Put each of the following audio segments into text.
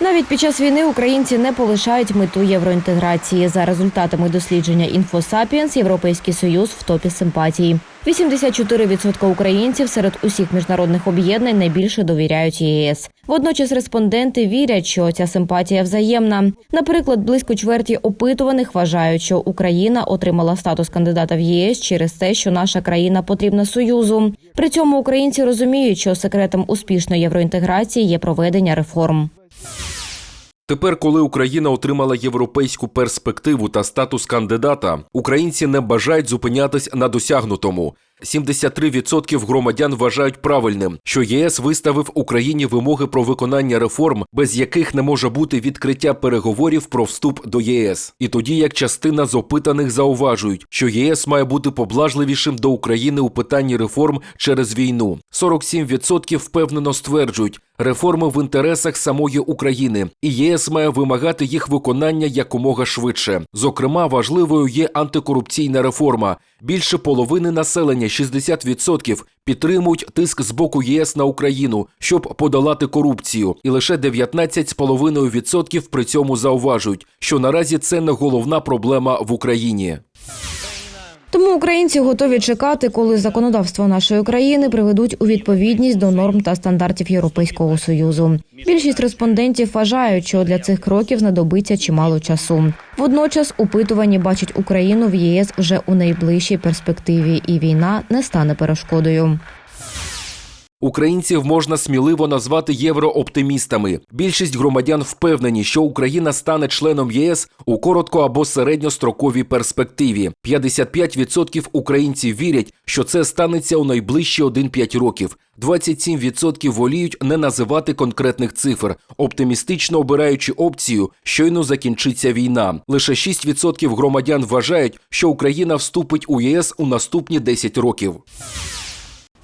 Навіть під час війни українці не полишають мету євроінтеграції. За результатами дослідження «Інфосапіенс» Європейський Союз в топі симпатій. 84% українців серед усіх міжнародних об'єднань найбільше довіряють ЄС. Водночас респонденти вірять, що ця симпатія взаємна. Наприклад, близько чверті опитуваних вважають, що Україна отримала статус кандидата в ЄС через те, що наша країна потрібна союзу. При цьому українці розуміють, що секретом успішної євроінтеграції є проведення реформ. Тепер, коли Україна отримала європейську перспективу та статус кандидата, українці не бажають зупинятись на досягнутому. 73% громадян вважають правильним, що ЄС виставив Україні вимоги про виконання реформ, без яких не може бути відкриття переговорів про вступ до єС. І тоді як частина з опитаних зауважують, що ЄС має бути поблажливішим до України у питанні реформ через війну. 47% впевнено стверджують, реформи в інтересах самої України, і ЄС має вимагати їх виконання якомога швидше. Зокрема, важливою є антикорупційна реформа. Більше половини населення 60% підтримують тиск з боку ЄС на Україну, щоб подолати корупцію, і лише 19,5% при цьому зауважують, що наразі це не головна проблема в Україні. Тому українці готові чекати, коли законодавство нашої країни приведуть у відповідність до норм та стандартів Європейського союзу. Більшість респондентів вважають, що для цих кроків знадобиться чимало часу. Водночас опитувані бачать Україну в ЄС вже у найближчій перспективі, і війна не стане перешкодою. Українців можна сміливо назвати єврооптимістами. Більшість громадян впевнені, що Україна стане членом ЄС у коротко або середньостроковій перспективі. 55% українців вірять, що це станеться у найближчі 1-5 років. 27% воліють не називати конкретних цифр, оптимістично обираючи опцію, щойно закінчиться війна. Лише 6% громадян вважають, що Україна вступить у ЄС у наступні 10 років.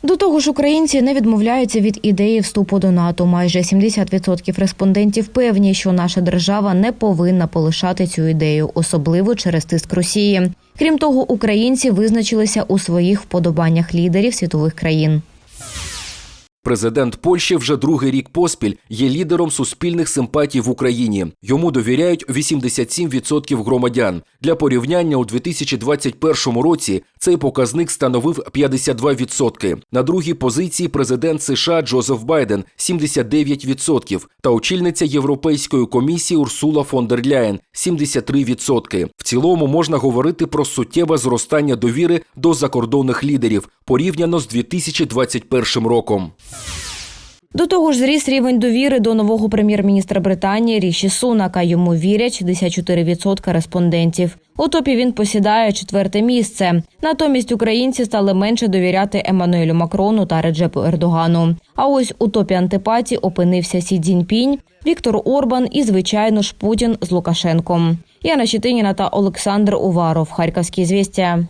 До того ж, українці не відмовляються від ідеї вступу до НАТО. Майже 70% респондентів певні, що наша держава не повинна полишати цю ідею, особливо через тиск Росії. Крім того, українці визначилися у своїх вподобаннях лідерів світових країн. Президент Польщі вже другий рік поспіль є лідером суспільних симпатій в Україні. Йому довіряють 87% громадян. Для порівняння у 2021 році цей показник становив 52%. На другій позиції президент США Джозеф Байден 79% та очільниця Європейської комісії Урсула фон дер Ляєн 73%. В цілому можна говорити про суттєве зростання довіри до закордонних лідерів порівняно з 2021 роком. До того ж, зріс рівень довіри до нового прем'єр-міністра Британії Ріші Сунака. Йому вірять 64% респондентів. У топі він посідає четверте місце. Натомість українці стали менше довіряти Еммануелю Макрону та Реджепу Ердогану. А ось у топі антипатій опинився Сі Цзіньпінь, Віктор Орбан і, звичайно ж, Путін з Лукашенком. Яна Щетиніна та Олександр Уваров. Харківські звістя.